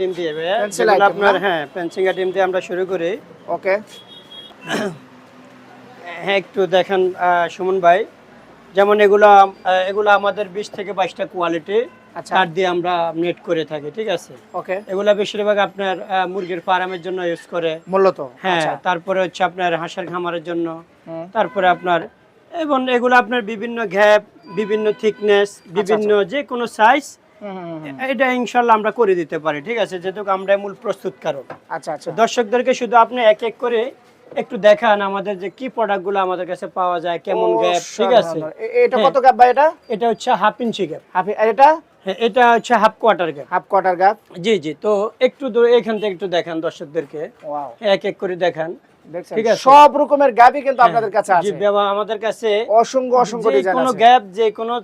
ডিম দিয়ে আপনার হ্যাঁ পেন্সিঙ্গা ডিম দিয়ে আমরা শুরু করি। ওকে হ্যাঁ একটু দেখেন সুমন ভাই। যেমন এগুলো এগুলো আমাদের বিশ থেকে বাইশটা কোয়ালিটি আচ্ছা। তার দিয়ে আমরা নেট করে থাকি ঠিক আছে? ওকে এগুলা বেশিরভাগ আপনার মুরগির ফার্মের জন্য ইউজ করে। মূলত? হ্যাঁ আচ্ছা। তারপরে হচ্ছে আপনার হাঁসের খামারের জন্য। তারপরে আপনার এবং এগুলো আপনার বিভিন্ন গ্যাপ বিভিন্ন থিকনেস বিভিন্ন যে কোনো সাইজ। এটা ইনশাল্লাহ আমরা করে দিতে পারি ঠিক আছে? যেহেতু আমরা মূল প্রস্তুতকারক আচ্ছা আচ্ছা। দর্শকদেরকে শুধু আপনি এক এক করে একটু দেখান আমাদের যে কি প্রোডাক্টগুলো আমাদের কাছে পাওয়া যায় কেমন গ্যাপ ঠিক আছে? এটা কত গ্যাপ ভাই এটা? এটা হচ্ছে হাফ ইঞ্চি গ্যাপ হাফ এটা? হ্যাঁ এটা হচ্ছে half quarter gap half quarter gap জি জি তো একটু দূরে এখান থেকে একটু দেখান দর্শকদেরকে। ওয়াও এক এক করে দেখান। ঠিক আছে। সব রকমের গ্যাপই কিন্তু আপনাদের কাছে আছে। বাবা আমাদের কাছে অসংখ্য অসংখ্য ডিজাইন কোনো গ্যাপ যে কোনো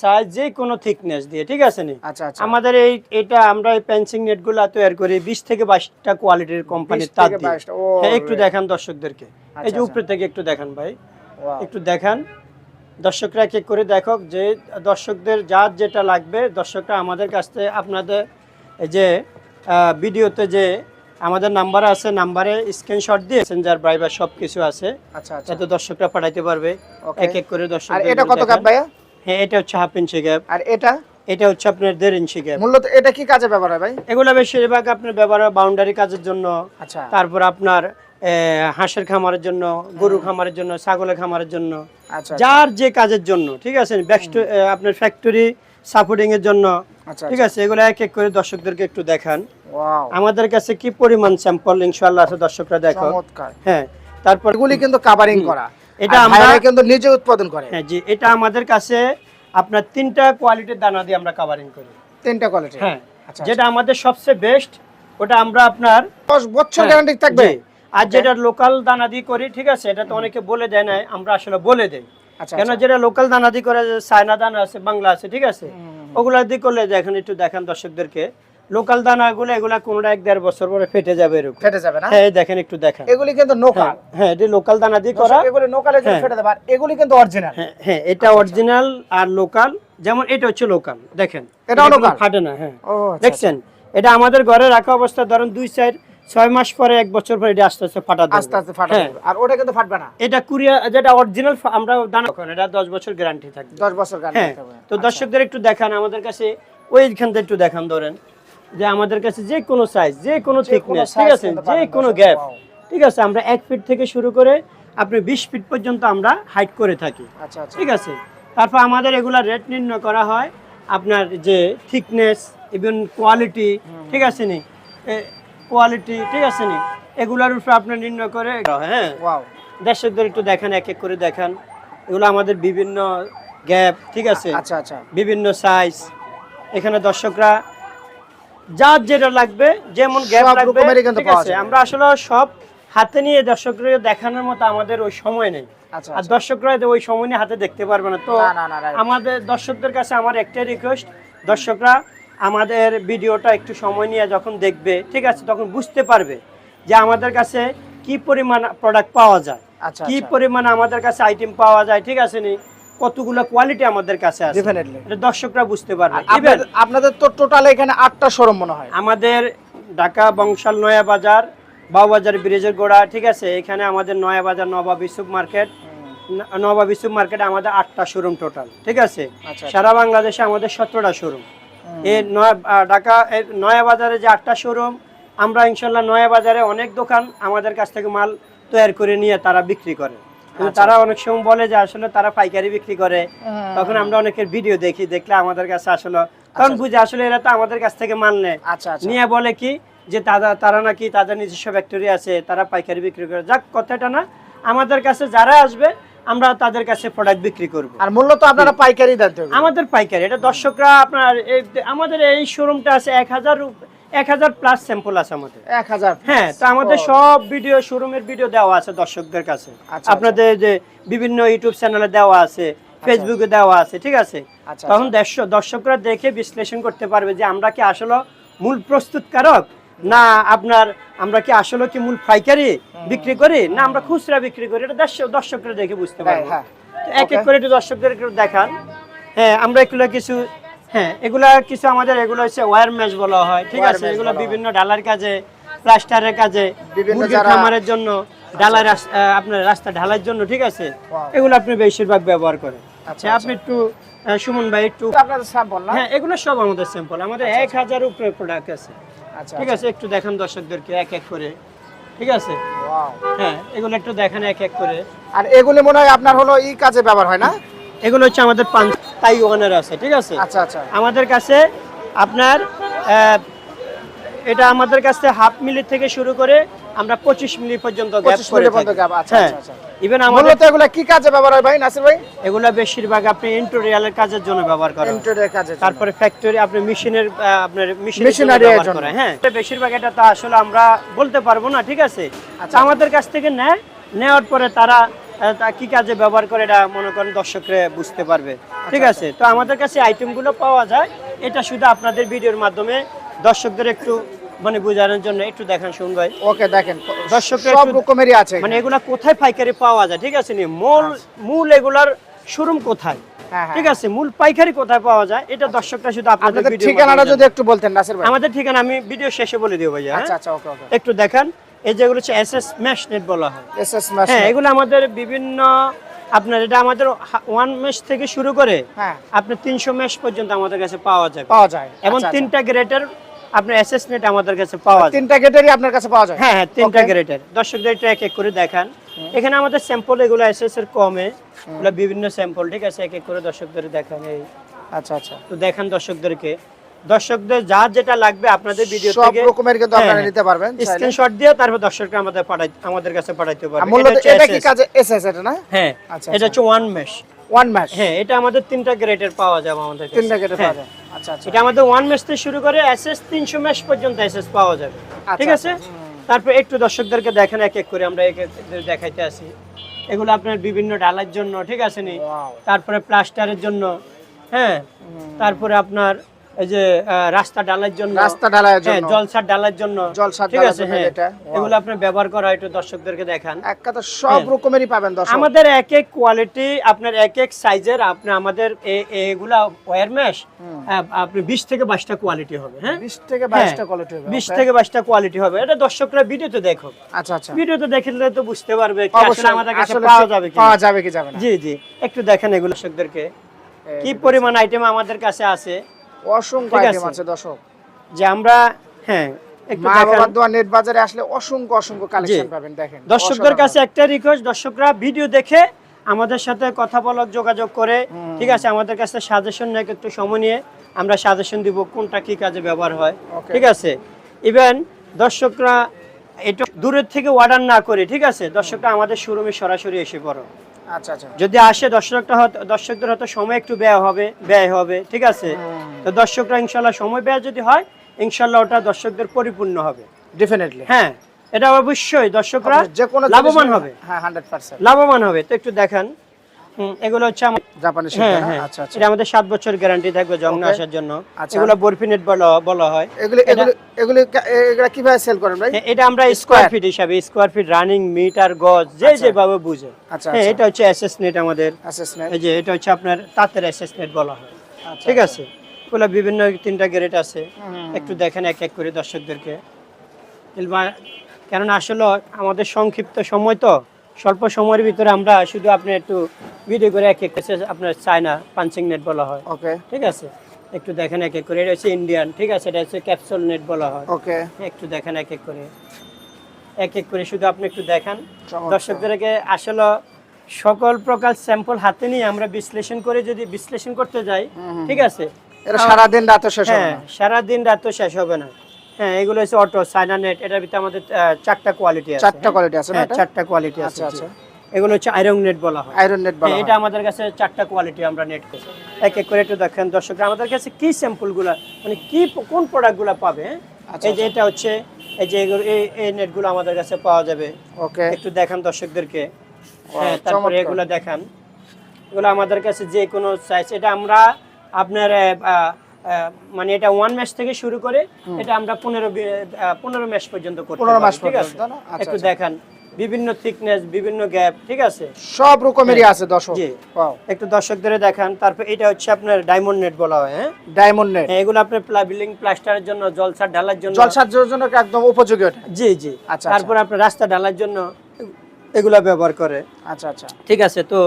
সাইজ যে কোনো থিকনেস দিয়ে ঠিক আছে নি? আচ্ছা আচ্ছা। আমাদের এই এটা আমরা এই পেন্সিং নেটগুলো তৈরি করি বিশ থেকে বাইশটা কোয়ালিটির কোম্পানির 20 তার দিয়ে। 22 টা, ও হ্যাঁ একটু দেখান দর্শকদেরকে। এই যে আচ্ছা, উপরে থেকে একটু দেখান ভাই। একটু দেখান। দর্শকরা এক করে দেখো যে দর্শকদের যার যেটা লাগবে দর্শকরা আমাদের কাছ থেকে আপনাদের এই যে ভিডিওতে যে আমাদের নাম্বার আছে নাম্বারে স্ক্রিনশট দিয়ে মেসেঞ্জার ব্রাইবার সব কিছু আছে। আচ্ছা আচ্ছা। যাতে দর্শকরা পাঠাইতে পারবে। এক এক করে দর্শক আর এটা কত গ্যাপ ভাইয়া? হ্যাঁ এটা হচ্ছে হাফ ইঞ্চি গ্যাপ আর এটা? এটা হচ্ছে আপনার দেড় ইঞ্চি গ্যাপ মূলত এটা কি কাজে ব্যবহার হয় ভাই? এগুলো বেশিরভাগ আপনার ব্যবহার হয় বাউন্ডারি কাজের জন্য। আচ্ছা। তারপর আপনার হাঁসের খামারের জন্য গরু খামারের জন্য ছাগলের খামারের জন্য। আচ্ছা যার যে কাজের জন্য ঠিক আছে? আপনার ফ্যাক্টরি সাপোর্টিং এর জন্য। আচ্ছা ঠিক আছে এগুলো এক এক করে দর্শকদেরকে একটু দেখান। আমাদের কাছে কি পরিমাণ স্যাম্পল ইনশাআল্লাহ আছে দর্শকরা দেখো। হ্যাঁ তারপর এগুলি কিন্তু কাভারিং করা। এটা আমরা- কিন্তু নিজে উৎপাদন করে। হ্যাঁ জি এটা আমাদের কাছে আপনার তিনটা কোয়ালিটির দানা দিয়ে আমরা কাভারিং করি। তিনটা কোয়ালিটি হ্যাঁ আচ্ছা যেটা আমাদের সবচেয়ে বেস্ট ওটা আমরা আপনার 10 বছর গ্যারান্টি থাকবে। আর যেটা লোকাল দানা দিয়ে করি ঠিক আছে এটা তো অনেকে বলে দেয় না আমরা আসলে বলে দেই। আচ্ছা কেন আচ্ছা। যেটা লোকাল দানা দিয়ে করে চায়না দানা আছে বাংলা আছে ঠিক আছে? ওগুলা দিয়ে করলে দেখেন একটু দেখান দর্শকদেরকে লোকাল দানাগুলো এগুলা কোনোটা এক দেড় বছর পরে ফেটে যাবে এরকম। ফেটে যাবে না? হ্যাঁ দেখেন একটু দেখান। এগুলি কিন্তু নোকা হ্যাঁ, এটা লোকাল দানা দিয়ে করা। এগুলি নোকালে যদি হ্যাঁ। ফেটে যাবে আর এগুলি কিন্তু অরিজিনাল হ্যাঁ হ্যাঁ এটা অরিজিনাল আর লোকাল যেমন এটা হচ্ছে লোকাল দেখেন। এটা কোনো local? ফাটে না হ্যাঁ। ও আচ্ছা, দেখছেন? এটা আমাদের ঘরে রাখা অবস্থা ধরেন দুই চার ছয় মাস পরে এক বছর পরে এটা আস্তে আস্তে ফাটা আস্তে আস্তে ফাটা হ্যাঁ। আর ওটা কিন্তু ফাটবে না। এটা কুরিয়া যেটা অরিজিনাল আমরা দানা এটা দশ বছর গ্যারান্টি থাকবে। 10 বছর গ্যারান্টি তো দর্শকদের একটু দেখান আমাদের কাছে ওইখান থেকে একটু দেখান ধরেন। যে আমাদের কাছে যে কোনো সাইজ যে কোনো থিকনেস ঠিক আছে? যে কোনো গ্যাপ ঠিক আছে? আমরা এক ফিট থেকে শুরু করে আপনি বিশ ফিট পর্যন্ত আমরা হাইট করে থাকি। আচ্ছা আচ্ছা। ঠিক আছে? তারপর আমাদের এগুলা রেট নির্ণয় করা হয়। আপনার যে থিকনেস ইভেন কোয়ালিটি ঠিক আছে নি? কোয়ালিটি ঠিক আছে নি? এগুলার উপরে আপনার নির্ণয় করে হ্যাঁ ওয়াও দর্শকদের একটু দেখান এক এক করে দেখান। এগুলো আমাদের বিভিন্ন গ্যাপ ঠিক আছে? আচ্ছা আচ্ছা। বিভিন্ন সাইজ এখানে দর্শকরা যার যেটা লাগবে যেমন গ্যাপ লাগবে ঠিক আছে? আমরা আসলে সব হাতে নিয়ে দর্শকদের দেখানোর মতো আমাদের ওই সময় নেই। আচ্ছা আর দর্শকরা ওই সময় নিয়ে হাতে দেখতে পারবে না। তো. আমাদের দর্শকদের কাছে আমার একটাই রিকোয়েস্ট দর্শকরা আমাদের ভিডিওটা একটু সময় নিয়ে যখন দেখবে ঠিক আছে তখন বুঝতে পারবে যে আমাদের কাছে কি পরিমাণ প্রোডাক্ট পাওয়া যায় আচ্ছা কি আচ্ছা। পরিমাণ আমাদের কাছে আইটেম পাওয়া যায় ঠিক আছে নি? কতগুলো কোয়ালিটি আমাদের কাছে আছে। ডেফিনেটলি এটা দর্শকরা বুঝতে পারবে আপনাদের তো টোটাল এখানে আটটা শোরুম মনে হয়। আমাদের ঢাকা বংশাল নয়া বাজার বাজার ব্রিজের গোড়া ঠিক আছে এখানে আমাদের নয়া বাজার নবাব ইসুক মার্কেট নবাব ইসুক মার্কেটে আমাদের আটটা শোরুম টোটাল ঠিক আছে। আচ্ছা সারা বাংলাদেশে আমাদের সতেরোটা শোরুম এই নয়া ঢাকা নয়া বাজারে যে আটটা শোরুম আমরা ইনশাল্লাহ নয়া বাজারে অনেক দোকান আমাদের কাছ থেকে মাল তৈরি করে নিয়ে তারা বিক্রি করে। কিন্তু আচ্ছা। তারা অনেক সময় বলে যে আসলে তারা পাইকারি বিক্রি করে। তখন আমরা অনেকের ভিডিও দেখি দেখলে আমাদের কাছে আসলে তখন বুঝে আসলে এরা তো আমাদের কাছ থেকে মাল নেয়। আচ্ছা আচ্ছা। নিয়ে বলে কি যে তারা তারা নাকি তাদের নিজস্ব ফ্যাক্টরি আছে তারা পাইকারি বিক্রি করে। যাক কথাটা না। আমাদের কাছে যারা আসবে আমরা তাদের কাছে প্রোডাক্ট বিক্রি করব। আর মূল্য তো আপনারা পাইকারি দেন আমাদের পাইকারি এটা দর্শকরা আপনার আমাদের এই শোরুমটা আছে এক হাজার এক হাজার প্লাস স্যাম্পল আছে আমাদের। এক হাজার হ্যাঁ তো আমাদের সব ভিডিও শোরুমের ভিডিও দেওয়া আছে দর্শকদের কাছে। আচ্ছা, আপনাদের যে বিভিন্ন ইউটিউব চ্যানেলে দেওয়া আছে ফেসবুকে দেওয়া আছে ঠিক আছে? আচ্ছা, তখন দর্শক দর্শকরা দেখে বিশ্লেষণ করতে পারবে যে আমরা কি আসলে মূল প্রস্তুতকারক না আপনার আমরা কি আসলে কি মূল পাইকারি বিক্রি করি? না আমরা খুচরা বিক্রি করি। এটা দর্শক দর্শকরা দেখে বুঝতে পারবে। হ্যাঁ। এক এক করে একটু দর্শকদের একটু দেখান। হ্যাঁ আমরা এগুলো কিছু হ্যাঁ এগুলা কিছু আমাদের এগুলো হচ্ছে ওয়্যার ম্যাচ বলা হয় ঠিক আছে? এগুলো বিভিন্ন ডালার কাজে প্লাস্টারের কাজে খামারের জন্য ডালার আপনার রাস্তা ঢালার জন্য ঠিক আছে. এগুলো আপনি বেশিরভাগ ব্যবহার করেন। আচ্ছা, আচ্ছা আপনি একটু সুমন ভাই একটু আপনাদের স্যাম্পল হ্যাঁ এগুলো সব আমাদের স্যাম্পল আমাদের এক হাজার উপরে প্রোডাক্ট আছে। আচ্ছা ঠিক আছে একটু দেখান দর্শকদেরকে এক এক করে। ঠিক আছে? হ্যাঁ এগুলো একটু দেখান এক এক করে। আর এগুলো মনে হয় আপনার হলো এই কাজে ব্যবহার হয় না? এগুলো হচ্ছে আমাদের তাই তাইওয়ানের আছে ঠিক আছে? আচ্ছা আচ্ছা। আমাদের কাছে আপনার এটা আমাদের কাছে হাফ মিলির থেকে শুরু করে আমরা পঁচিশ মিলি পর্যন্ত গ্যাপ করে থাকি। আচ্ছা, হ্যাঁ আচ্ছা, আচ্ছা। ইভেন আমাদের মূলত এগুলা কি কাজে ব্যবহার হয় ভাই নাসির ভাই? এগুলা বেশিরভাগ আপনি ইন্টোরিয়ালের কাজের জন্য ব্যবহার করেন। ইন্টেরিয়র কাজে তারপরে ফ্যাক্টরি আপনি মেশিনের আপনার মেশিনের এর জন্য। হ্যাঁ বেশিরভাগ এটা তো আসলে আমরা বলতে পারব না ঠিক আছে? আচ্ছা। আমাদের কাছ থেকে নেয় নেওয়ার পরে তারা কি কাজে ব্যবহার করে এটা মনে করেন দর্শকরা বুঝতে পারবে। ঠিক আচ্ছা, আছে? তো আমাদের কাছে আইটেমগুলো পাওয়া যায়। এটা শুধু আপনাদের ভিডিওর মাধ্যমে দর্শকদের একটু মানে বোঝানোর জন্য একটু দেখান শুন ভাই। ওকে দেখেন দর্শকরা সব রকমেরই আছে মানে এগুলা কোথায় পাইকারি পাওয়া যায় ঠিক আছে নি? মূল মূল এগুলার শোরুম কোথায়? আচ্ছা। হ্যাঁ, হ্যাঁ। ঠিক আছে মূল পাইকারি কোথায় পাওয়া যায়? এটা দর্শকরা শুধু আপনাদের ভিডিও ঠিকানাটা যদি একটু বলতেন নাসির ভাই। আমাদের ঠিকানা আমি ভিডিও শেষে বলে দিব ভাইয়া আচ্ছা হ্যাঁ? আচ্ছা ওকে ওকে। একটু দেখান এই যেগুলো হচ্ছে এসএস ম্যাশ নেট বলা হয়। এসএস ম্যাশ হ্যাঁ এগুলো আমাদের বিভিন্ন আপনার এটা আমাদের ওয়ান মেশ থেকে শুরু করে হ্যাঁ। আপনার তিনশো মেশ পর্যন্ত আমাদের কাছে পাওয়া যায়। পাওয়া যায়। এবং আচ্ছা, আচ্ছা। তিনটা গ্রেডের আপনার এসএস নেট আমাদের কাছে পাওয়া যায়। তিনটা গেটেরই আপনার কাছে পাওয়া যায়? হ্যাঁ হ্যাঁ তিনটা. গ্রেডের দর্শকদের এটা এক এক করে দেখান। এখানে আমাদের স্যাম্পল এগুলো এসএস এর কমে এগুলো বিভিন্ন স্যাম্পল ঠিক আছে? এক এক করে দর্শকদের দেখান এই। আচ্ছা আচ্ছা। তো দেখান দর্শকদেরকে। দর্শকদের যা যেটা লাগবে আপনাদের ভিডিও সব রকমের কিন্তু আপনারা নিতে পারবেন স্ক্রিনশট দিয়ে তারপর দর্শকরা আমাদের পাঠাই আমাদের কাছে পাঠাইতে আর পারবে মূলত হচ্ছে এটা কি কাজে এসএস এটা না? হ্যাঁ আচ্ছা, এটা হচ্ছে ওয়ান মেশ ওয়ান ম্যাশ হ্যাঁ এটা আমাদের তিনটা গ্রেডের পাওয়া যাবে আমাদের তিনটা হ্যাঁ। পাওয়া যাবে। আচ্ছা আচ্ছা। এটা আমাদের ওয়ান ম্যাচ থেকে শুরু করে এসএস তিনশো মেশ পর্যন্ত এসএস পাওয়া যাবে। ঠিক আচ্ছা, আছে? তারপর একটু দর্শকদেরকে দেখেন এক এক করে আমরা এক এক দেখাইতে আসি। এগুলো আপনার বিভিন্ন ডালার জন্য ঠিক আছে নি? তারপরে প্লাস্টারের জন্য হ্যাঁ? তারপরে আপনার এই যে রাস্তা ডালার জন্য। রাস্তা হ্যাঁ জন্য। জলসার ডালার জন্য। জলসার ঠিক আছে হ্যাঁ। এগুলো আপনার ব্যবহার করা একটু দর্শকদেরকে দেখান। এক কথা সব রকমেরই পাবেন দর্শক। আমাদের এক এক কোয়ালিটি আপনার এক এক সাইজের আপনি আমাদের এগুলা ওয়্যার ম্যাশ আপনি বিশ থেকে বাইশটা কোয়ালিটি হবে হ্যাঁ? 20 থেকে 22টা কোয়ালিটি হবে বিশ okay? থেকে বাইশটা কোয়ালিটি হবে। এটা দর্শকরা ভিডিওতে দেখো আচ্ছা আচ্ছা। ভিডিওতে দেখলে তো বুঝতে পারবে কি আসলে আমাদের কাছে পাওয়া যাবে কি পাওয়া যাবে কি যাবে না। জি জি। একটু দেখেন এগুলো দর্শকদেরকে। কি পরিমাণ আইটেম আমাদের কাছে আছে? অসংখ্য আইটেম আছে। দর্শক। যে আমরা হ্যাঁ মা বাবার দোয়া নেট বাজারে আসলে অসংখ্য অসংখ্য কালেকশন পাবেন দেখেন। দর্শকদের কাছে একটা রিকোয়েস্ট দর্শকরা ভিডিও দেখে আমাদের সাথে কথা বলার যোগাযোগ করে ঠিক আছে আমাদের কাছে সাজেশন নিয়ে একটু সময় নিয়ে আমরা সাজেশন দিব কোনটা কি কাজে ব্যবহার হয় ঠিক আছে। ইভেন দর্শকরা এটা দূরের থেকে অর্ডার না করে ঠিক আছে দর্শকরা আমাদের শোরুমে সরাসরি এসে পড়ো। যদি আসে দর্শকটা হয়তো দর্শকদের হয়তো সময় একটু ব্যয় হবে ব্যয় হবে ঠিক আছে? তো দর্শকরা ইনশাল্লাহ সময় ব্যয় যদি হয় ইনশাল্লাহ ওটা দর্শকদের পরিপূর্ণ হবে। ডেফিনেটলি হ্যাঁ এটা অবশ্যই দর্শকরা যে কোনো লাভবান হবে। হ্যাঁ 100% লাভবান হবে। তো একটু দেখান। এগুলো হচ্ছে জাপানি হ্যাঁ হ্যাঁ। আচ্ছা আচ্ছা। এটা আমাদের বছর গ্যারান্টি থাকবে জং আসার জন্য। আচ্ছা। এগুলো বরফি নেট বলা বলা হয়। এগুলি এটা- এগুলি এগুলি কীভাবে সেল করেন ভাই? এটা আমরা স্কোয়ার ফিট হিসাবে স্কোয়ার ফিট রানিং মিটার গজ যে। যেভাবে বুঝে। আচ্ছা হ্যাঁ এটা হচ্ছে এসএস নেট আমাদের। এই যে এটা হচ্ছে আপনার তাঁতের এসএস নেট বলা হয়। ঠিক আছে? এগুলো বিভিন্ন তিনটা গ্রেড আছে। একটু দেখেন এক এক করে দর্শকদেরকে। কেননা আসলে আমাদের সংক্ষিপ্ত সময় তো। স্বল্প সময়ের ভিতরে আমরা শুধু আপনি একটু ভিডিও করে এক এক করে আপনার চায়না পাঞ্চিং নেট বলা হয়। ওকে ঠিক আছে? একটু দেখেন এক এক করে। এটা হচ্ছে ইন্ডিয়ান ঠিক আছে? এটা হচ্ছে ক্যাপসুল নেট বলা হয়। ওকে একটু দেখেন এক এক করে। এক এক করে শুধু আপনি একটু দেখান। দর্শকদেরকে আসলে সকল প্রকার স্যাম্পল হাতে নিয়ে আমরা বিশ্লেষণ করে যদি বিশ্লেষণ করতে যাই ঠিক আছে? এটা সারা দিন রাত শেষ হবে হ্যাঁ না। সারাদিন রাত শেষ হবে না। হ্যাঁ এগুলো হচ্ছে অটো সাইনা নেট এটার ভিতরে আমাদের চারটা কোয়ালিটি আছে চারটা? কোয়ালিটি আছে হ্যাঁ চারটা কোয়ালিটি আছে আচ্ছা, আচ্ছা। এগুলো হচ্ছে আয়রন নেট বলা হয় আয়রন নেট বলা হ্যাঁ। এটা আমাদের কাছে চারটা কোয়ালিটি আমরা নেট করি এক এক করে একটু দেখেন দর্শকরা আমাদের কাছে কি স্যাম্পলগুলা মানে কি কোন প্রোডাক্টগুলা পাবে? আচ্ছা, এই যে এটা হচ্ছে এই যে এগুলো- এই এই নেটগুলো আমাদের কাছে পাওয়া যাবে ওকে একটু দেখান দর্শকদেরকে হ্যাঁ তারপরে। এগুলো দেখান এগুলো আমাদের কাছে যে কোনো সাইজ এটা আমরা আপনার মানে এটা ওয়ান ম্যাচ থেকে শুরু করে এটা আমরা পনেরো পনেরো ম্যাচ পর্যন্ত করতে 15 পারি, ঠিক আছে? আচ্ছা, একটু আচ্ছা। দেখান বিভিন্ন থিকনেস বিভিন্ন গ্যাপ ঠিক আছে? সব রকমেরই আছে দর্শক। জি। একটু দর্শকদের দেখান তারপর এটা হচ্ছে আপনার ডায়মন্ড নেট বলা হয় হ্যাঁ? ডায়মন্ড নেট হ্যাঁ, এগুলো আপনার বিল্ডিং প্লাস্টারের জন্য জলসা ঢালার জন্য। জলসার জন্য একদম উপযোগী ওটা? জি জি। আচ্ছা, তারপর আপনার রাস্তা ঢালার জন্য এগুলা ব্যবহার করে। আচ্ছা আচ্ছা। ঠিক আছে তো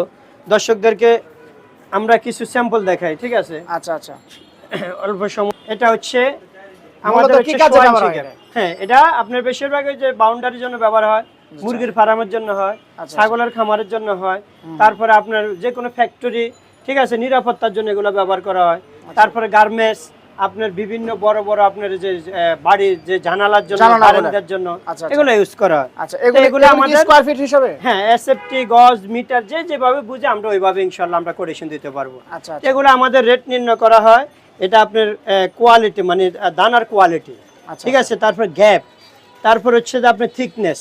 দর্শকদেরকে আমরা কিছু স্যাম্পল দেখাই ঠিক আছে? আচ্ছা আচ্ছা। অল্প সময়। এটা হচ্ছে আমাদের কি কাজে ব্যবহার হয় হ্যাঁ এটা আপনার বেশিরভাগ যে বাউন্ডারির জন্য ব্যবহার হয় মুরগির ফার্মের জন্য হয় আচ্ছা, ছাগলের খামারের জন্য হয় তারপরে আপনার যে কোনো ফ্যাক্টরি ঠিক আছে নিরাপত্তার জন্য এগুলো ব্যবহার করা হয়। আচ্ছা। তারপরে গার্মেন্টস আপনার বিভিন্ন বড় বড় আপনার যে বাড়ির যে জানালার জন্য। বারান্দার জন্য আচ্ছা, আচ্ছা। এগুলো ইউজ করা হয়। আচ্ছা এগুলো আমাদের- স্কয়ার ফিট হিসাবে? হ্যাঁ এসএফটি গজ মিটার যে যেভাবে বুঝে আমরা ওইভাবে ইনশাল্লাহ আমরা কোটেশন দিতে পারব। আচ্ছা আচ্ছা। এগুলো আমাদের রেট নির্ণয় করা হয়। এটা আপনার কোয়ালিটি মানে দানার কোয়ালিটি আচ্ছা, ঠিক আছে? তারপর গ্যাপ তারপর হচ্ছে যে আপনার থিকনেস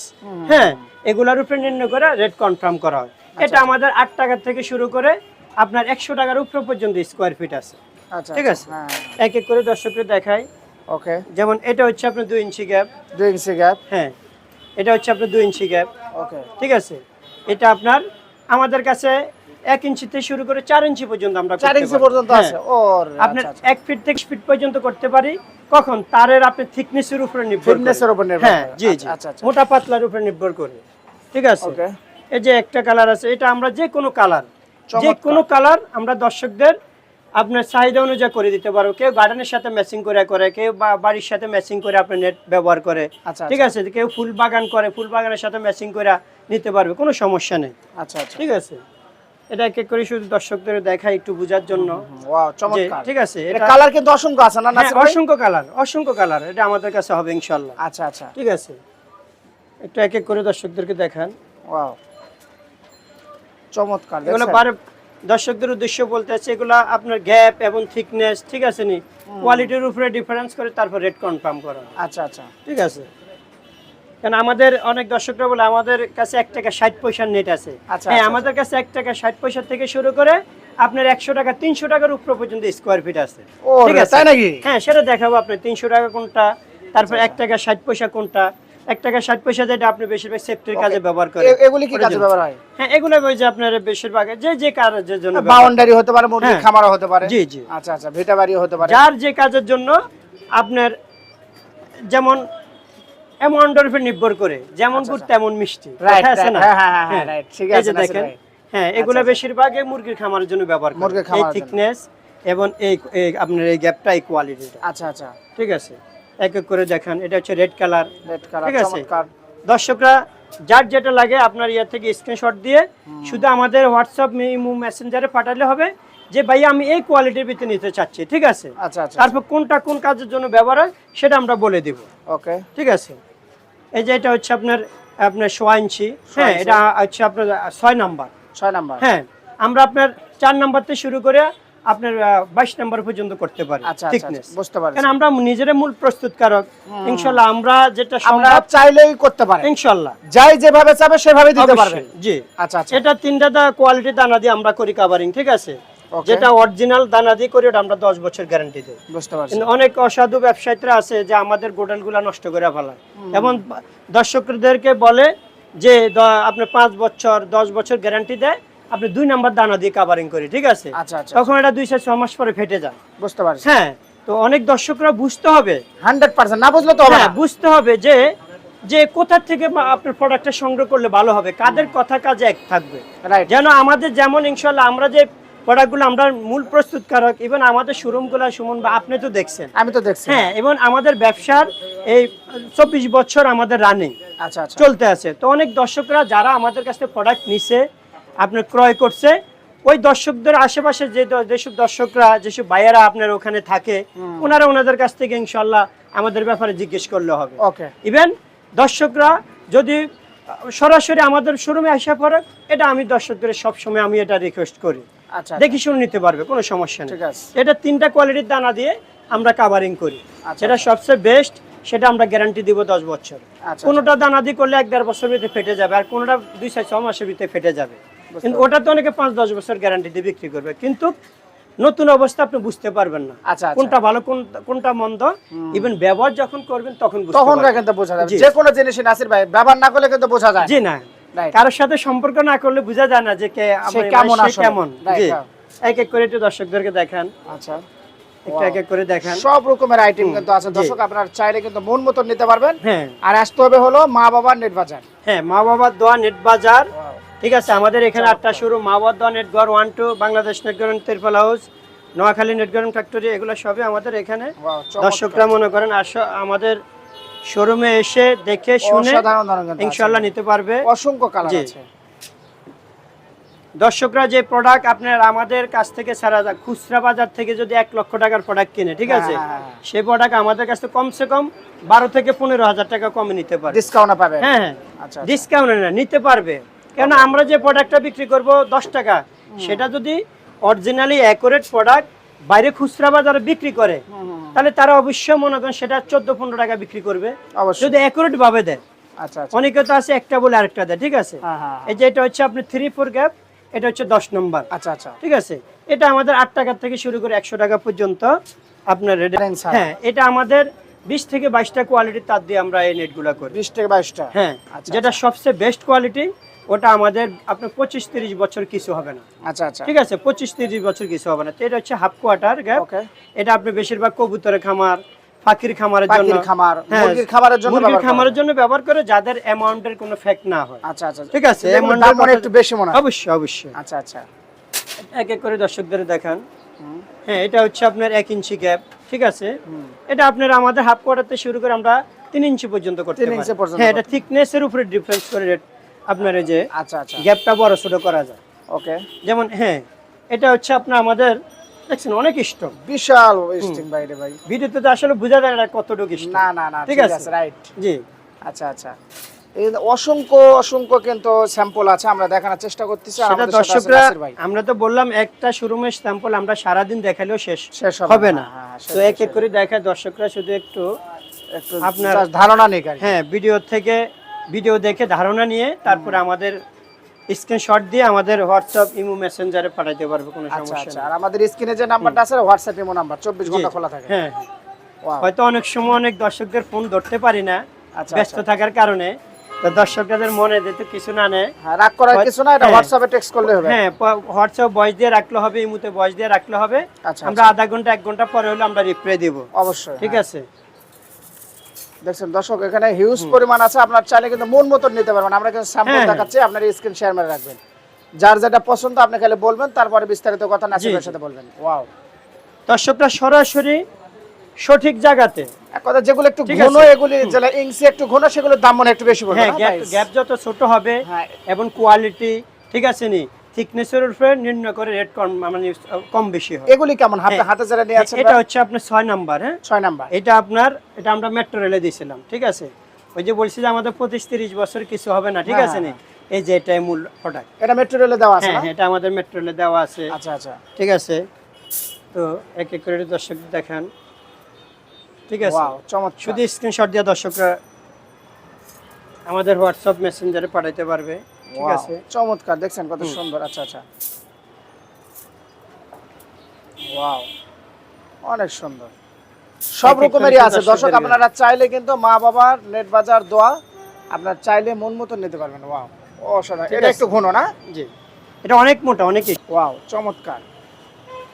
হ্যাঁ? এগুলোর উপরে নির্ণয় করে রেট কনফার্ম করা হয়। আচ্ছা, এটা আমাদের আট টাকা থেকে শুরু করে আপনার একশো টাকার উপরে পর্যন্ত স্কোয়ার ফিট আছে। আচ্ছা ঠিক আছে? হ্যাঁ। এক এক করে দর্শককে দেখাই। ওকে। যেমন এটা হচ্ছে আপনার দুই ইঞ্চি গ্যাপ দুই ইঞ্চি গ্যাপ হ্যাঁ। এটা হচ্ছে আপনার দুই ইঞ্চি গ্যাপ ওকে। ঠিক আছে? এটা আপনার আমাদের কাছে এক ইঞ্চি থেকে শুরু করে চার ইঞ্চি পর্যন্ত আমরা চার ইঞ্চি পর্যন্ত হ্যাঁ। আছে ওর আপনার এক ফিট থেকে ফিট পর্যন্ত করতে পারি। কখন? তারের আপনি থিকনেসের উপরে নির্ভর। ফিটনেসের উপর নির্ভর হ্যাঁ জি জি আচ্ছা, আচ্ছা, আচ্ছা। মোটা পাতলার উপরে নির্ভর করে। ঠিক আছে? ওকে এই যে একটা কালার আছে এটা আমরা যে কোনো কালার যে কোনো কালার আমরা দর্শকদের আপনার চাহিদা অনুযায়ী করে দিতে পারব কেউ গার্ডেনের সাথে ম্যাচিং করে করে। কেউ বাড়ির সাথে ম্যাচিং করে আপনার নেট ব্যবহার করে। আচ্ছা, ঠিক আছে? কেউ ফুল বাগান করে ফুল বাগানের সাথে ম্যাচিং করে নিতে পারবে। কোনো সমস্যা নেই। আচ্ছা আচ্ছা। ঠিক আছে? এটা এক এক করে শুধু দর্শকদের দেখাই একটু বোঝার জন্য। ঠিক আছে এটা কালার কিন্তু অসংখ্য আছে না হ্যাঁ? অসংখ্য কালার অসংখ্য কালার এটা আমাদের কাছে হবে ইনশাল্লাহ। আচ্ছা আচ্ছা। ঠিক আছে। একটু এক এক করে দর্শকদেরকে দেখান। ওয়াও। চমৎকার এগুলো বারে দর্শকদের উদ্দেশ্য বলতে আছে এগুলো আপনার গ্যাপ এবং থিকনেস ঠিক আছে নি? কোয়ালিটির উপরে ডিফারেন্স করে তারপর রেট কনফার্ম করা। আচ্ছা আচ্ছা। ঠিক আছে। কারণ আমাদের অনেক দর্শকরা বলে আমাদের কাছে এক টাকা ষাট পয়সার নেট আছে। আচ্ছা, হ্যাঁ আচ্ছা, আমাদের কাছে এক টাকা ষাট পয়সা থেকে শুরু করে আপনার একশো টাকা তিনশো টাকার উপরে পর্যন্ত স্কোয়ার ফিট আছে। ঠিক আছে? হ্যাঁ সেটা দেখাবো আপনি তিনশো টাকা কোনটা? তারপর এক টাকা ষাট পয়সা কোনটা? এক টাকা ষাট পয়সা যেটা আপনি বেশিরভাগ সেফটির কাজে ব্যবহার করেন। এগুলি কি কাজে ব্যবহার হয়? হ্যাঁ এগুলো ওই যে আপনার বেশিরভাগ যে যে কাজের জন্য বাউন্ডারি হতে পারে মুরগির হ্যাঁ। খামারও হতে পারে। জি, জি। আচ্ছা আচ্ছা ভিটা বাড়িও হতে পারে। যার যে কাজের জন্য আপনার যেমন অ্যামাউন্টের উপর নির্ভর করে যেমন গুড় তেমন মিষ্টি। আচ্ছা, কথা আছে না? হ্যাঁ, হ্যাঁ, হ্যাঁ, ঠিক আছে, দেখেন হ্যাঁ এগুলো আচ্ছা। বেশিরভাগই মুরগির খামারের জন্য ব্যবহার করে মুরগির থিকনেস এবং এই আপনার এই গ্যাপটা এই কোয়ালিটিটা আচ্ছা আচ্ছা। ঠিক আছে? এক এক করে দেখান এটা হচ্ছে রেড কালার রেড কালার ঠিক আছে। দর্শকরা যার যেটা লাগে আপনার ইয়ার থেকে স্ক্রিনশট দিয়ে শুধু আমাদের হোয়াটসঅ্যাপ মেসেঞ্জারে পাঠালে হবে যে ভাই আমি এই কোয়ালিটির ভিতরে নিতে চাচ্ছি। ঠিক আছে? আচ্ছা আচ্ছা। তারপর কোনটা কোন কাজের জন্য ব্যবহার হয় সেটা আমরা বলে দিব। ওকে ঠিক আছে? এই যে এটা হচ্ছে আপনার আপনার সোয়া ইঞ্চি। হ্যাঁ এটা হচ্ছে আপনার ছয় নাম্বার। ছয় নাম্বার। হ্যাঁ আমরা আপনার চার নাম্বার থেকে শুরু করে আপনার বাইশ নাম্বার পর্যন্ত করতে পারি। আচ্ছা আচ্ছা থিকনেস আচ্ছা, বুঝতে পারছি। কারণ আমরা নিজেরা মূল প্রস্তুতকারক। ইনশাল্লাহ আমরা যেটা আমরা চাইলেই করতে পারি ইনশাল্লাহ। যাই যেভাবে চাবে সেভাবে দিতে পারবেন। জি। আচ্ছা এটা তিনটা দা কোয়ালিটি দানা দিয়ে আমরা করি কাভারিং ঠিক আছে. যেটা অরিজিনাল দানা দিয়ে করি ওটা আমরা দশ বছর গ্যারান্টি দিই। অনেক অসাধু ব্যবসায়ীরা আছে যে আমাদের গোডাউনগুলো নষ্ট করে ফেলায়। এবং দর্শকদেরকে বলে যে আপনি পাঁচ বছর দশ বছর গ্যারান্টি দেয় আপনি দুই নাম্বার দানা দিয়ে কাভারিং করি ঠিক আছে? আচ্ছা আচ্ছা তখন এটা দুই চার ছ মাস পরে ফেটে যায়। বুঝতে পারছি। হ্যাঁ তো অনেক দর্শকরা বুঝতে হবে। হান্ড্রেড পার্সেন্ট না বুঝলে তো হবে হ্যাঁ বুঝতে হবে যে যে কোথা থেকে আপনার প্রোডাক্টটা সংগ্রহ করলে ভালো হবে কাদের কথা কাজে এক থাকবে। যেন আমাদের যেমন ইনশাল্লাহ আমরা যে প্রোডাক্টগুলো আমরা মূল প্রস্তুতকারক ইভেন আমাদের শোরুমগুলো সুমন বা আপনি তো দেখছেন। আমি তো দেখছি। হ্যাঁ এবং আমাদের ব্যবসার এই চব্বিশ বছর আমাদের রানিং আচ্ছা আচ্ছা। চলতে আছে। তো অনেক দর্শকরা যারা আমাদের কাছ থেকে প্রোডাক্ট নিছে আপনার ক্রয় করছে ওই দর্শকদের আশেপাশে যে যেসব দর্শকরা যেসব ভাইয়েরা আপনার ওখানে থাকে ওনারা ওনাদের কাছ থেকে ইনশাল্লাহ আমাদের ব্যাপারে জিজ্ঞেস করলে হবে। ওকে ইভেন দর্শকরা যদি সরাসরি আমাদের শোরুমে আসা পরে এটা আমি দর্শকদের সবসময় আমি এটা রিকোয়েস্ট করি। আচ্ছা। দেখি শুনে নিতে পারবে কোনো সমস্যা নেই। এটা তিনটা কোয়ালিটির দানা দিয়ে আমরা কাভারিং করি। আচ্ছা, যেটা সবচেয়ে বেস্ট সেটা আমরা গ্যারান্টি দিব দশ বছর। আচ্ছা। কোনোটা দানা দিয়ে করলে এক দেড় বছর ভিতরে ফেটে যাবে আর কোনোটা দুই চার ছ মাসের ভিতরে ফেটে যাবে। কিন্তু ওটা তো অনেকে পাঁচ দশ বছর গ্যারান্টি দিয়ে বিক্রি করবে। কিন্তু নতুন অবস্থা আপনি বুঝতে পারবেন না। আচ্ছা আচ্ছা। কোনটা ভালো কোনটা মন্দ ইভেন ব্যবহার যখন করবেন তখন তখন কিন্তু বোঝা যাবে। যে কোনো জিনিসই নাসির ভাই ব্যবহার না করলে কিন্তু বোঝা যায় জি না। কারোর সাথে সম্পর্ক না করলে বোঝা যায় না যে কে কেমন কেমন। জি। হ্যাঁ। এক এক করে একটু দর্শকদেরকে দেখান। আচ্ছা। একটু এক এক করে দেখান। সব রকমের আইটেম কিন্তু আছে। দর্শক আপনার চাইলে কিন্তু মন মতন নিতে পারবেন। হ্যাঁ। আর আসতে হবে হলো মা বাবার নেট বাজার। হ্যাঁ মা বাবার দোয়া নেট বাজার। ঠিক আছে আমাদের এখানে আটটা শুরু মা বাবার নেট ঘর ওয়ান টু বাংলাদেশ নেট গরম তেরপাল হাউস নোয়াখালী নেট গরম ফ্যাক্টরি এগুলো সবই আমাদের এখানে। দর্শকরা মনে করেন আমাদের শোরুমে এসে দেখে শুনে। ইনশাল্লাহ নিতে পারবে। অসংখ্য কালার আছে। দর্শকরা যে প্রোডাক্ট আপনার আমাদের কাছ থেকে সারা যায় খুচরা বাজার থেকে যদি এক লক্ষ টাকার প্রোডাক্ট কিনে ঠিক আছে? হ্যাঁ, হ্যাঁ, হ্যাঁ। সেই প্রোডাক্ট আমাদের কাছ থেকে কমসে কম বারো থেকে পনেরো হাজার টাকা কমে নিতে পারে। ডিসকাউন্ট হ্যাঁ হ্যাঁ। আচ্ছা ডিসকাউন্ট না নিতে পারবে। কেন আমরা যে প্রোডাক্টটা বিক্রি করব দশ টাকা সেটা যদি অরিজিনালি অ্যাকুরেট প্রোডাক্ট বাইরে খুচরা বাজারে বিক্রি করে। তাহলে তারা অবশ্যই মনে করেন সেটা চোদ্দ পনেরো টাকা বিক্রি করবে। যদি অ্যাকুরেট ভাবে দেয়। আচ্ছা আচ্ছা। অনেকে তো আছে একটা বলে আরেকটা দেয় ঠিক আছে? হ্যাঁ হ্যাঁ এই যে এটা হচ্ছে আপনি থ্রি ফোর গ্যাপ এটা হচ্ছে দশ নম্বর আচ্ছা আচ্ছা। ঠিক আছে? এটা আমাদের আট টাকা থেকে শুরু করে একশো টাকা পর্যন্ত আপনার। হ্যাঁ এটা আমাদের বিশ থেকে বাইশটা কোয়ালিটির তার দিয়ে আমরা এই নেটগুলো করি। বিশ থেকে বাইশটা। হ্যাঁ আচ্ছা, যেটা সবচেয়ে বেস্ট কোয়ালিটি ওটা আমাদের আপনার পঁচিশ তিরিশ বছর কিছু হবে না। আচ্ছা আচ্ছা। ঠিক আছে পঁচিশ তিরিশ বছর কিছু হবে না। তো এটা হচ্ছে হাফ কোয়ার্টার গ্যাপ এটা আপনি বেশিরভাগ কবুতরের খামার ফাঁকির খামারের জন্য খামার হ্যাঁ, মুরগির খামারের জন্য মুরগির খামারের জন্য ব্যবহার করে যাদের অ্যামাউন্টের কোনো ফ্যাক্ট না হয়। আচ্ছা আচ্ছা ঠিক আছে মনে একটু বেশি মনে হয়। অবশ্যই অবশ্যই। আচ্ছা আচ্ছা। এক এক করে দর্শকদের দেখান। হ্যাঁ এটা হচ্ছে আপনার এক ইঞ্চি গ্যাপ ঠিক আছে? এটা আপনার আমাদের হাফ কোয়ার্টার থেকে শুরু করে আমরা তিন ইঞ্চি পর্যন্ত করতে পারি। হ্যাঁ এটা থিকনেস এর উপরে ডিফারেন্স করে রেট আপনার এই যে আচ্ছা আচ্ছা। গ্যাপটা বড় ছোট করা যায়। ওকে। যেমন হ্যাঁ এটা হচ্ছে আপনার আমাদের দেখছেন অনেক স্টক। বিশাল স্টিং বাইরে ভাই ভিডিওতে তো আসলে বোঝা যায় না কতটুকু না না না ঠিক আছে। রাইট জি। আচ্ছা আচ্ছা। অসংখ্য অসংখ্য কিন্তু স্যাম্পল আছে আমরা দেখানোর চেষ্টা করতেছি দর্শকরা আমরা তো বললাম একটা শোরুমের স্যাম্পল আমরা সারাদিন দেখালেও শেষ শেষ হবে না। হ্যাঁ, হ্যাঁ, তো এক এক করে দেখায় দর্শকরা শুধু একটু একটু আপনার- ধারণা নেই হ্যাঁ ভিডিও থেকে ভিডিও দেখে ধারণা নিয়ে তারপরে আমাদের স্ক্রিনশট দিয়ে আমাদের হোয়াটসঅ্যাপ ইমো মেসেঞ্জারে পাঠাইতে পারবে কোনো আচ্ছা সমস্যা আচ্ছা। নেই। আর আমাদের স্ক্রিনে যে নাম্বারটা আছে হোয়াটসঅ্যাপ ইমো নাম্বার চব্বিশ জি। ঘণ্টা খোলা থাকে। হ্যাঁ। হয়তো অনেক সময় অনেক দর্শকদের ফোন ধরতে পারি না আচ্ছা ব্যস্ত। থাকার কারণে তো দর্শকদের মনে যেতে কিছু না নেয় হ্যাঁ রাগ করার কিছু না এটা হ্যাঁ। হোয়াটসঅ্যাপে টেক্সট করলে হবে। হ্যাঁ হোয়াটসঅ্যাপ ভয়েস দিয়ে রাখলে হবে ইমুতে ভয়েস দিয়ে রাখলে হবে। আমরা আধা ঘণ্টা এক ঘণ্টা পরে হলে আমরা রিপ্লাই দিব। অবশ্যই ঠিক হ্যাঁ। আছে? দেখছেন দর্শক এখানে হিউজ পরিমাণ আছে। আপনার চাইলে কিন্তু মন মতন নিতে পারবেন। আমরা কিন্তু স্যাম্পল। দেখাচ্ছি আপনার স্ক্রিন শেয়ার মেরে রাখবেন। যার যেটা পছন্দ আপনি খালি বলবেন তারপরে বিস্তারিত কথা নাসিবের। সাথে বলবেন। ওয়াও দর্শকরা সরাসরি সঠিক জায়গাতে। এক কথা যেগুলো একটু ঘন এগুলি যেগুলো ইংসি একটু ঘন সেগুলোর দাম মনে একটু বেশি পড়বে হ্যাঁ গ্যাপ যত ছোট হবে হ্যাঁ। এবং কোয়ালিটি ঠিক আছে নি? থিকনেসের উপরে নির্ণয় করে রেট কম মানে কম বেশি হয়। এগুলি কেমন? হাতে হ্যাঁ। হাতে যারা নিয়ে আছেন এটা হচ্ছে আপনার ছয় নাম্বার হ্যাঁ। ছয় নাম্বার। এটা আপনার এটা আমরা মেট্রো রেলে দিয়েছিলাম ঠিক আছে? ওই যে বলছি যে আমাদের পঁচিশ তিরিশ বছর কিছু হবে না ঠিক হ্যাঁ, আছে নি? এই যে এটাই মূল প্রোডাক্ট এটা মেট্রো রেলে দেওয়া আছে হ্যাঁ হ্যাঁ, এটা আমাদের মেট্রো রেলে দেওয়া আছে। আচ্ছা আচ্ছা। ঠিক আছে? তো এক এক করে দর্শক দেখান। ঠিক আছে? চমৎকার। শুধু স্ক্রিনশট দিয়ে দর্শকরা আমাদের হোয়াটসঅ্যাপ মেসেঞ্জারে পাঠাইতে পারবে। ঠিক আছে চমৎকার দেখছেন কত সুন্দর আচ্ছা আচ্ছা। ওয়াও অনেক সুন্দর। সব রকমেরই আছে। দর্শক আপনারা চাইলে কিন্তু মা বাবার নেট বাজার দোয়া আপনার চাইলে মন মতো নিতে পারবেন। ওয়াও অসাধারণ। এটা একটু ঘন না? জি। এটা অনেক মোটা অনেক ওয়াও চমৎকার।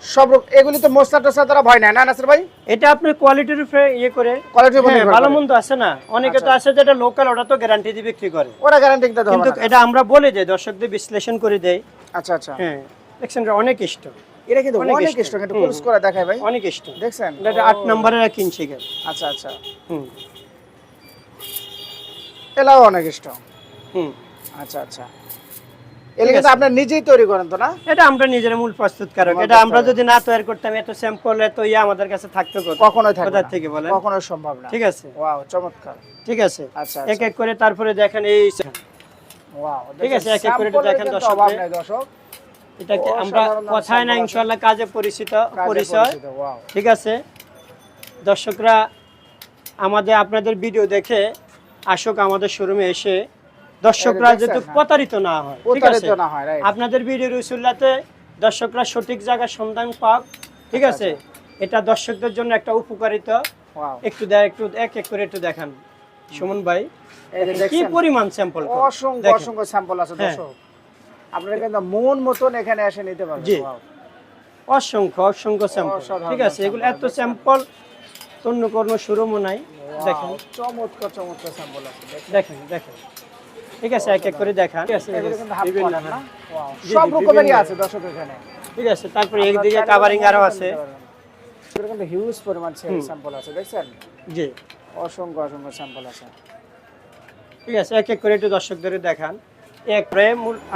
সব এগুলি তো মশলা টসলা তারা ভয় নাই না নাসির ভাই? এটা আপনার কোয়ালিটির উপরে ইয়ে করে কোয়ালিটির উপর হ্যাঁ, ভালো মন্দ আছে না? অনেকে তো আচ্ছা। আছে যেটা লোকাল ওটা তো গ্যারান্টি দিয়ে বিক্রি করে। ওরা গ্যারান্টি দিতে কিন্তু এটা আমরা বলে যাই দর্শকদের বিশ্লেষণ করে দেই। আচ্ছা আচ্ছা। হ্যাঁ দেখছেন অনেক ইষ্ট এটা কিন্তু অনেক strong। একটু ক্লোজ করে দেখায় ভাই। অনেক ইষ্ট দেখছেন? এটা আট ও, নম্বরের এক ইঞ্চি গেল। আচ্ছা আচ্ছা। হুম। এলাও অনেক স্ট্রং হুম। আচ্ছা আচ্ছা। এগুলো কিন্তু নিজেই তৈরি করেন তো না? এটা আমরা নিজের মূল প্রস্তুতকারক। এটা আমরা যদি না তৈরি করতাম এত স্যাম্পল এত ইয়ে আমাদের কাছে থাকতো। থেকে সম্ভব না। ঠিক আছে। ওয়াও চমৎকার। ঠিক আছে। আচ্ছা এক এক করে তারপরে দেখেন এই ওয়াও ঠিক আছে, এক এক করে দেখেন দর্শকদের। দর্শক। এটাকে আমরা কথায় না। ইনশাল্লাহ কাজে পরিচিত পরিচয়। ঠিক আছে। দর্শকরা আমাদের আপনাদের ভিডিও দেখে আসুক আমাদের শোরুমে এসে। দর্শকরা যেহেতু। প্রতারিত না হয় ঠিক আছে? আপনাদের ভিডিও রসুল্লাতে দর্শকরা সঠিক জায়গার সন্ধান পাক ঠিক আছে? এটা দর্শকদের জন্য একটা উপকারিতা। একটু দেখ একটু এক এক করে একটু দেখান। সুমন ভাই কি পরিমাণ স্যাম্পল অসংখ্য। অসংখ্য স্যাম্পল আছে হ্যাঁ। দর্শক। আপনারা কিন্তু মন মতন এখানে এসে নিতে পারবেন। জি। অসংখ্য অসংখ্য স্যাম্পল ঠিক আছে এগুলো এত স্যাম্পল অন্য কোনো শোরুমও নাই। দেখেন। চমৎকার চমৎকার স্যাম্পল আছে। দেখেন দেখেন। ঠিক আছে এক এক করে দেখান। ঠিক আছে সব রকমেরই আছে দর্শক এখানে। ঠিক আছে তারপরে একদিকে কাভারিং আরও আছে। পারবেন। হিউজ পরিমাণ স্যাম্পল আছে দেখছেন? জি। অসংখ্য অসংখ্য স্যাম্পল আছে। ঠিক আছে এক এক করে একটু দর্শকদের দেখান। এক করে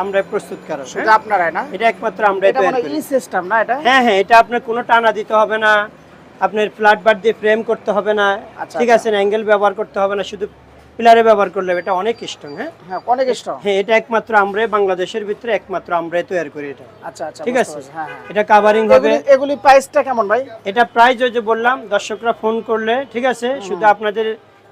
আমরা প্রস্তুত করা শুধু আপনারাই না? এটা একমাত্র আমরা এটা মানে ই সিস্টেম না এটা? হ্যাঁ হ্যাঁ এটা আপনার কোনো টানা দিতে হবে না। আপনার ফ্ল্যাট বার দিয়ে ফ্রেম করতে হবে না। আচ্ছা, ঠিক আছে অ্যাঙ্গেল ব্যবহার করতে হবে না। শুধু পিলারে ব্যবহার করলে এটা অনেক স্ট্রং হ্যাঁ? হ্যাঁ অনেক স্ট্রং হ্যাঁ এটা একমাত্র আমরাই বাংলাদেশের ভিতরে একমাত্র আমরাই তৈরি করি এটা। আচ্ছা আচ্ছা ঠিক আছে? হ্যাঁ হ্যাঁ। এটা কাভারিং হবে। এগুলি প্রাইসটা কেমন ভাই? এটা প্রাইস ওই যে বললাম দর্শকরা ফোন করলে ঠিক আছে? শুধু আপনাদের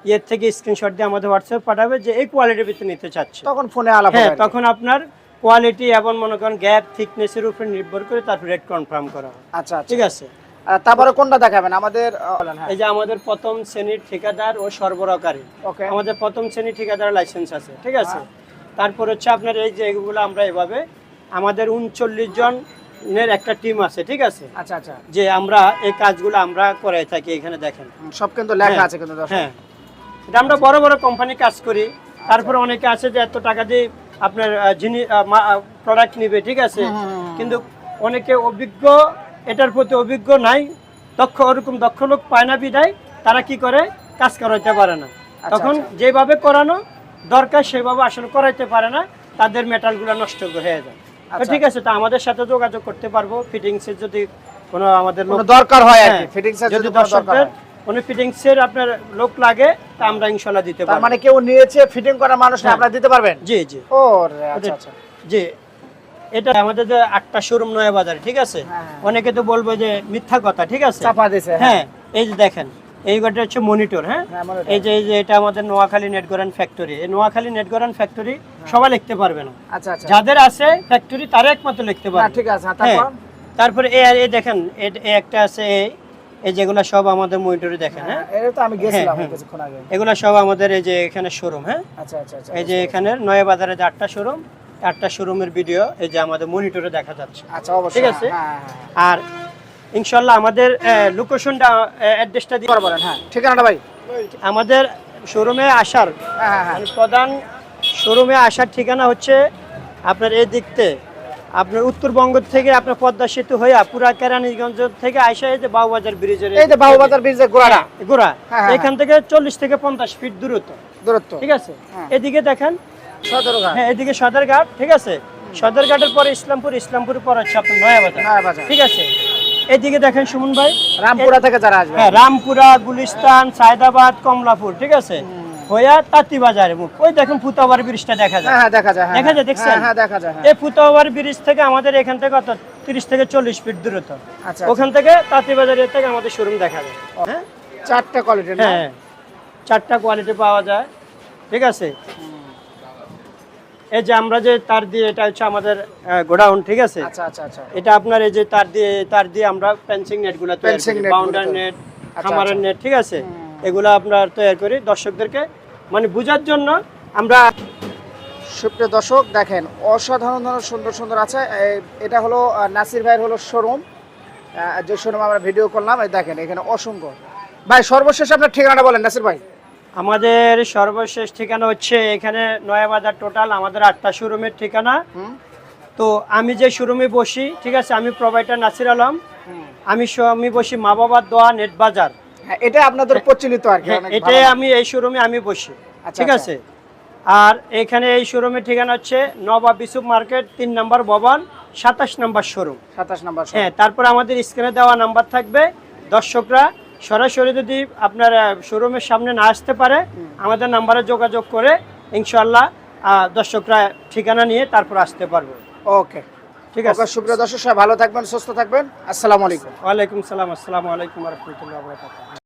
ইয়ের থেকে স্ক্রিনশট দিয়ে আমাদের হোয়াটসঅ্যাপ পাঠাবে যে এই কোয়ালিটির ভিতরে নিতে চাচ্ছে। তখন ফোনে আলাপ হ্যাঁ হবে তখন আপনার কোয়ালিটি এবং মনে করেন গ্যাপ থিকনেসের উপর নির্ভর করে তারপর রেট কনফার্ম করা আচ্ছা আচ্ছা। ঠিক আছে? তারপরে কোনটা দেখাবেন? আমাদের হ্যাঁ। এই যে আমাদের প্রথম শ্রেণির ঠিকাদার ও সরবরাহকারী। আমাদের প্রথম শ্রেণির ঠিকাদার লাইসেন্স আছে ঠিক আছে? তারপর হচ্ছে আপনার এই যে এগুলো আমরা এভাবে আমাদের উনচল্লিশ জনের একটা টিম আছে ঠিক আছে? আচ্ছা আচ্ছা। যে আমরা এই কাজগুলো আমরা করে থাকি এখানে দেখেন। সব কিন্তু লেখা হ্যাঁ, আছে কিন্তু হ্যাঁ। এটা আমরা বড় বড় কোম্পানি কাজ করি। তারপরে অনেকে আছে যে এত টাকা দিয়ে আপনার জিনিস প্রোডাক্ট নিবে ঠিক আছে? কিন্তু অনেকে অভিজ্ঞ এটার প্রতি অভিজ্ঞ নাই। দক্ষ ওরকম দক্ষ লোক পায় না বিদায়। তারা কি করে? কাজ করাইতে পারে না। তখন যেভাবে করানো দরকার সেভাবে আসলে করাইতে পারে না। তাদের মেটালগুলো নষ্ট হয়ে যায়। আচ্ছা। ঠিক আছে তো আমাদের সাথে যোগাযোগ করতে পারব। ফিটিংসের যদি কোনো আমাদের লোক দরকার হয় আর কি? হ্যাঁ, যদি দর্শকদের। কোনো ফিটিংসের আপনার লোক লাগে তা আমরা ইনশাল্লাহ দিতে পারব। মানে কেউ নিয়েছে ফিটিং করার মানুষ না হ্যাঁ। আপনারা দিতে পারবেন? জি জি। ও আচ্ছা আচ্ছা। জি। এটা আমাদের যে আটটা শোরুম নয় বাজারে ঠিক আছে? হ্যাঁ। অনেকে তো বলব যে মিথ্যা কথা ঠিক আছে? চাপা দিছে হ্যাঁ। এই যে দেখেন এই গোটা হচ্ছে মনিটর হ্যাঁ? হ্যাঁ, এই যে এই যে এটা আমাদের নোয়াখালী নেটগরান ফ্যাক্টরি। এই নোয়াখালী নেটগরান ফ্যাক্টরি সবাই লিখতে পারবে না। আচ্ছা আচ্ছা। যাদের আছে ফ্যাক্টরি তারা একমাত্র লিখতে পারবে। ঠিক আছে হ্যাঁ, হ্যাঁ। তারপর? তারপরে এই আর এই দেখেন এই একটা আছে এই এই যেগুলো সব আমাদের মনিটরে দেখেন হ্যাঁ হ্যাঁ, এটা তো আমি গেছিলাম হ্যাঁ। কিছুক্ষণ আগে। এগুলো সব আমাদের এই যে এখানে শোরুম হ্যাঁ? আচ্ছা আচ্ছা আচ্ছা এই যে এখানে নয়া বাজারে যে আটটা শোরুম আটটা শোরুমের ভিডিও এই যে আমাদের মনিটরে দেখা যাচ্ছে। আচ্ছা অবশ্যই ঠিক আছে। হ্যাঁ, হ্যাঁ, হ্যাঁ। আর ইনশাল্লাহ আমাদের লোকেশনটা অ্যাড্রেসটা দিয়ে বলেন হ্যাঁ। ঠিকানাটা ভাই? আমাদের শোরুমে আসার মানে প্রধান শোরুমে আসার ঠিকানা হচ্ছে আপনার এই দিকতে। আপনার উত্তরবঙ্গ থেকে আপনার পদ্মা সেতু হয়ে পুরা কেরানীগঞ্জ থেকে আইসা এই যে বাবুবাজার ব্রিজের এই যে বাহুবাজার ব্রিজের গোড়া। হ্যাঁ, এখান থেকে চল্লিশ থেকে পঞ্চাশ ফিট দূরত্ব। দূরত্ব। ঠিক আছে। এদিকে দেখেন হ্যাঁ এদিকে সদরঘাট ঠিক আছে? সদরঘাটের পরে ইসলামপুর ইসলামপুর পর হচ্ছে আপনার নয়াবাজার। ঠিক আছে? এদিকে দেখেন সুমন ভাই। রামপুরা থেকে যারা আসবে। হ্যাঁ রামপুরা গুলিস্তান সায়দাবাদ কমলাপুর ঠিক আছে? হইয়া তাঁতি বাজারে মুখ। ওই দেখেন ফুতাবার ব্রিজটা দেখা যায়। হ্যাঁ দেখা যায় হ্যাঁ, দেখা যায়, হ্যাঁ, দেখছেন? হ্যাঁ দেখা যায় এই ব্রিজ থেকে আমাদের এখান থেকে কত? তিরিশ থেকে চল্লিশ ফিট দূরত্ব। আচ্ছা ওখান থেকে তাঁতি বাজারের থেকে আমাদের শোরুম দেখা যায়। হ্যাঁ চারটা কোয়ালিটির না? হ্যাঁ চারটা কোয়ালিটি পাওয়া যায়। ঠিক আছে? এই যে আমরা যে তার দিয়ে এটা হচ্ছে আমাদের গোডাউন ঠিক আছে? আচ্ছা আচ্ছা আচ্ছা। এটা আপনার এই যে তার দিয়ে তার দিয়ে আমরা ফেন্সিং নেটগুলো তৈরি করি বাউন্ডার তৈরি। নেট আচ্ছা, খামারের আচ্ছা। নেট ঠিক আছে? এগুলো আপনার তৈরি করি দর্শকদেরকে। মানে বোঝার জন্য আমরা সুপ্রিয় দর্শক দেখেন অসাধারণ ধরনের সুন্দর সুন্দর আছে। এটা হলো নাসির ভাইয়ের হলো শোরুম যে শোরুম আমরা ভিডিও করলাম দেখেন এখানে অসংখ্য। ভাই সর্বশেষ আপনার ঠিকানাটা বলেন নাসির ভাই। আমাদের সর্বশেষ ঠিকানা হচ্ছে এখানে নয়াবাজার টোটাল আমাদের আটটা শোরুমের ঠিকানা। তো আমি যে শোরুমে বসি ঠিক আছে আমি প্রোভাইডার নাসির আলম। আমি আমি বসি মা বাবার দোয়া নেট বাজার। হ্যাঁ এটা আপনাদের প্রচলিত আর কি হ্যাঁ, এটাই আমি এই শোরুমে আমি বসি আচ্ছা, ঠিক আচ্ছা। আছে? আর এখানে এই শোরুমের ঠিকানা হচ্ছে নবাব বিসুপ মার্কেট তিন নম্বর ভবন সাতাশ নম্বর শোরুম সাতাশ নাম্বার হ্যাঁ তারপর আমাদের স্ক্রিনে দেওয়া নাম্বার থাকবে দর্শকরা সরাসরি যদি আপনার শোরুমের সামনে না আসতে পারে আমাদের নাম্বারে যোগাযোগ করে ইনশাল্লাহ দর্শকরা ঠিকানা নিয়ে তারপর আসতে পারবে। ওকে। ঠিক আছে। সুপ্রিয় দর্শক সবাই ভালো থাকবেন সুস্থ থাকবেন। আসসালামু আলাইকুম। ওয়ালাইকুম সালাম আসসালামু আলাইকুম রহমতুল্লাহ